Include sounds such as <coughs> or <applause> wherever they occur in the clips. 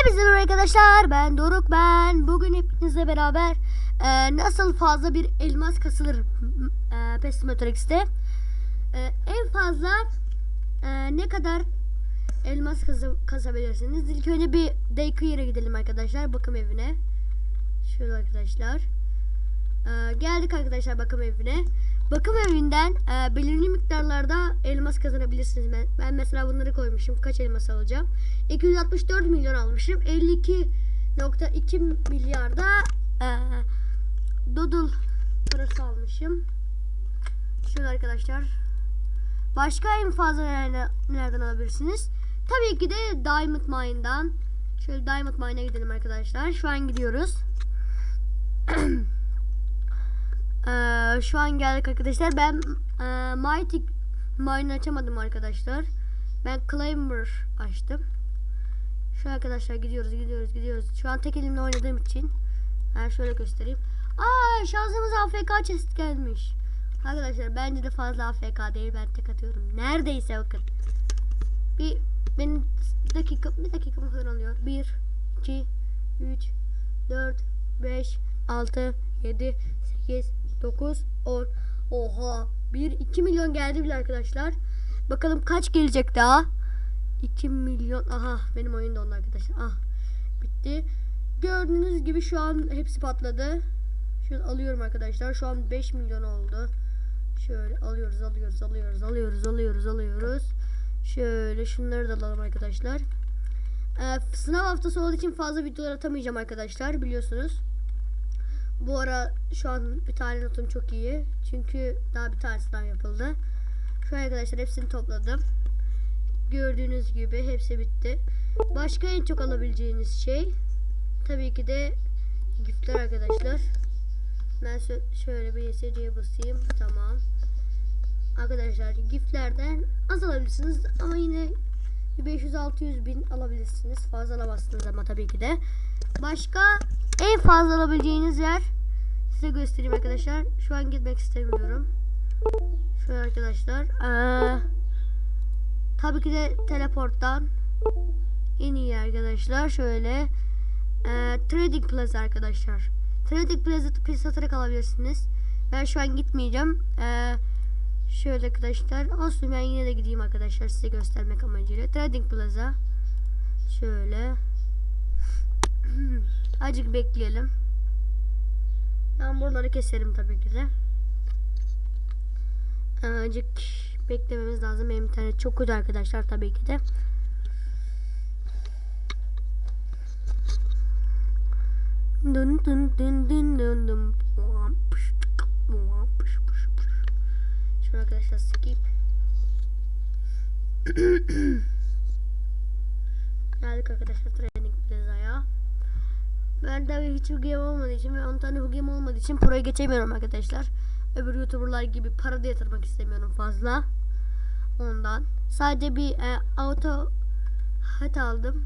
Hepinize merhaba arkadaşlar. Ben Doruk ben. Bugün hepinizle beraber e, nasıl fazla bir elmas kasılır e, Pestimetrix'te. E, en fazla e, ne kadar elmas kazı, kasabilirsiniz? İlk önce bir Daycare'a gidelim arkadaşlar. Bakım evine. Şöyle arkadaşlar. E, geldik arkadaşlar bakım evine. Bakım evinden e, belirli miktarlarda elmas kazanabilirsiniz. Ben, ben mesela bunları koymuşum. Kaç elmas alacağım? 264 milyon almışım. 52.2 milyarda e, Dodul parası almışım. Şöyle arkadaşlar. Başka en fazla nereden, nereden alabilirsiniz? Tabii ki de Diamond Mine'dan. Şöyle Diamond Mine'a gidelim arkadaşlar. Şu an gidiyoruz. <clears throat> Ee, şu an geldik arkadaşlar. Ben e, Mighty Mine açamadım arkadaşlar. Ben Climber açtım. Şu arkadaşlar gidiyoruz gidiyoruz gidiyoruz. Şu an tek elimle oynadığım için. Ben şöyle göstereyim. Aa şansımız AFK chest gelmiş. Arkadaşlar bence de fazla AFK değil. Ben tek atıyorum. Neredeyse bakın. Bir benim dakika bir dakika falan alıyor. 1 2 3 4 5 6 7 8 9 10 Oha 1 2 milyon geldi bile arkadaşlar. Bakalım kaç gelecek daha? 2 milyon. Aha benim oyun dondu arkadaşlar. Ah bitti. Gördüğünüz gibi şu an hepsi patladı. Şunu alıyorum arkadaşlar. Şu an 5 milyon oldu. Şöyle alıyoruz, alıyoruz, alıyoruz, alıyoruz, alıyoruz, alıyoruz. Şöyle şunları da alalım arkadaşlar. Ee, sınav haftası olduğu için fazla videolar atamayacağım arkadaşlar biliyorsunuz. Bu ara şu an bir tane notum çok iyi. Çünkü daha bir tane sınav yapıldı. Şu arkadaşlar hepsini topladım. Gördüğünüz gibi hepsi bitti. Başka en çok alabileceğiniz şey tabii ki de giftler arkadaşlar. Ben şö- şöyle bir YSC'ye basayım. Tamam. Arkadaşlar giftlerden az alabilirsiniz ama yine 500-600 bin alabilirsiniz. Fazla alamazsınız ama tabii ki de. Başka en fazla alabileceğiniz yer size göstereyim arkadaşlar. Şu an gitmek istemiyorum. Şöyle arkadaşlar. Ee, tabii ki de teleporttan en iyi arkadaşlar. Şöyle ee, Trading Plaza arkadaşlar. Trading Plaza satarak alabilirsiniz. Ben şu an gitmeyeceğim. Ee, şöyle arkadaşlar. Olsun ben yine de gideyim arkadaşlar size göstermek amacıyla. Trading Plaza. Şöyle. <clears throat> Azıcık bekleyelim. Ben buraları keserim tabii ki de. Azıcık beklememiz lazım. Benim internet çok kötü arkadaşlar tabii ki de. Dun dun dun dun dun dun. Şöyle arkadaşlar skip. <clears throat> Geldik arkadaşlar training plazaya. Ben tabii hiç hugem olmadığı için ve 10 tane hugem olmadığı için proya geçemiyorum arkadaşlar. Öbür youtuberlar gibi para da yatırmak istemiyorum fazla. Ondan. Sadece bir e, auto hat aldım.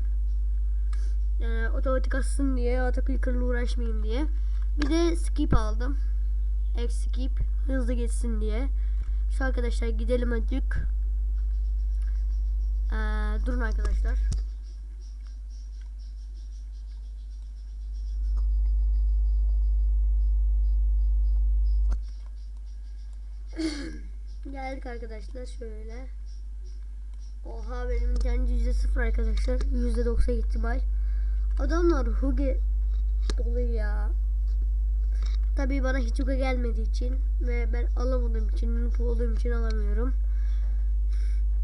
E, otomatik assın diye, autoclicker'la uğraşmayayım diye. Bir de skip aldım. X skip hızlı geçsin diye. Şu arkadaşlar gidelim azıcık. E, durun arkadaşlar. <coughs> Geldik arkadaşlar şöyle. Oha benim internet yüzde sıfır arkadaşlar. Yüzde doksan ihtimal. Adamlar huge dolu ya. Tabii bana hiç huge gelmediği için ve ben alamadığım için, noob olduğum için alamıyorum.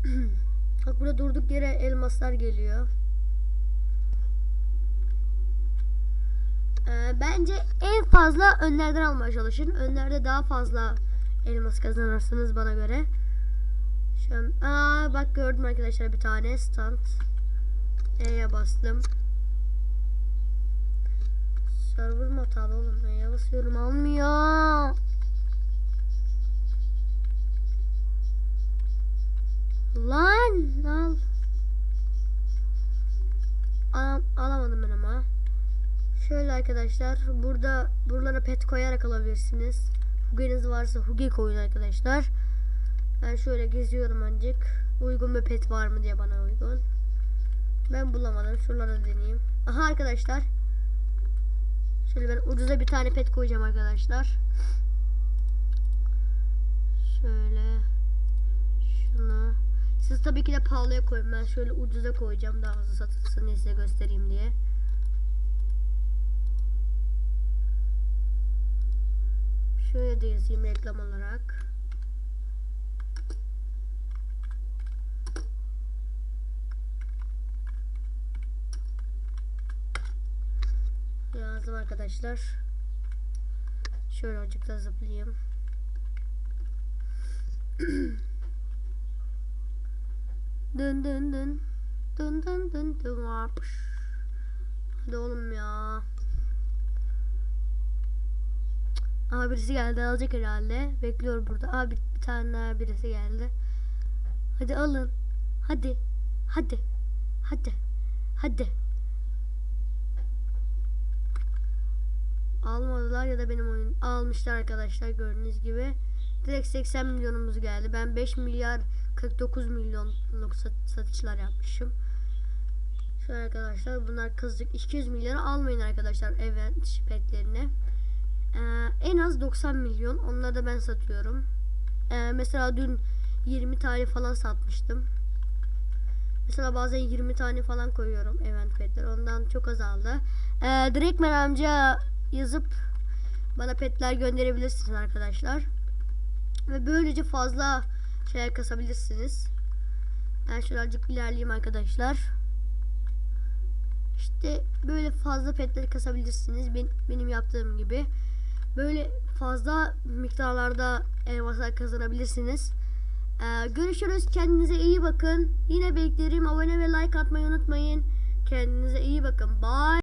<clears throat> Bak burada durduk yere elmaslar geliyor. Ee, bence en fazla önlerden almaya çalışın. Önlerde daha fazla elmas kazanırsınız bana göre. Şu an, aa bak gördüm arkadaşlar bir tane stand. E'ye bastım. Server mı hatalı oğlum? E'ye basıyorum almıyor. Lan al. Al, alamadım ben ama. Şöyle arkadaşlar burada buralara pet koyarak alabilirsiniz. Hugeniz varsa Huge koyun arkadaşlar. Ben şöyle geziyorum ancak. Uygun bir pet var mı diye bana uygun. Ben bulamadım. Şuraları deneyeyim. Aha arkadaşlar. Şöyle ben ucuza bir tane pet koyacağım arkadaşlar. Şöyle. Şunu. Siz tabii ki de pahalıya koyun. Ben şöyle ucuza koyacağım. Daha hızlı satılsın diye size göstereyim diye. Şöyle de yazayım reklam olarak. Yazdım arkadaşlar. Şöyle azıcık zıplayayım. <clears throat> dın dın dın. Dın dın dın dın. Vapş. Hadi oğlum ya. Aha birisi geldi alacak herhalde. Bekliyor burada. Aa bir, bir tane daha birisi geldi. Hadi alın. Hadi. Hadi. Hadi. Hadi. Almadılar ya da benim oyun almışlar arkadaşlar gördüğünüz gibi. Direkt 80 milyonumuz geldi. Ben 5 milyar 49 milyonluk sat- satışlar yapmışım. Şöyle arkadaşlar bunlar kızlık 200 milyara almayın arkadaşlar event petlerine. Ee, en az 90 milyon. Onları da ben satıyorum. Ee, mesela dün 20 tane falan satmıştım. Mesela bazen 20 tane falan koyuyorum event petler. Ondan çok azaldı. Ee, Direktmen amca yazıp bana petler gönderebilirsiniz arkadaşlar. Ve böylece fazla şeyler kasabilirsiniz. Ben şöyle azıcık ilerleyeyim arkadaşlar. İşte böyle fazla petleri kasabilirsiniz. Ben, benim yaptığım gibi. Böyle fazla miktarlarda elmaslar kazanabilirsiniz. Ee, görüşürüz. Kendinize iyi bakın. Yine beklerim. Abone ve like atmayı unutmayın. Kendinize iyi bakın. Bye.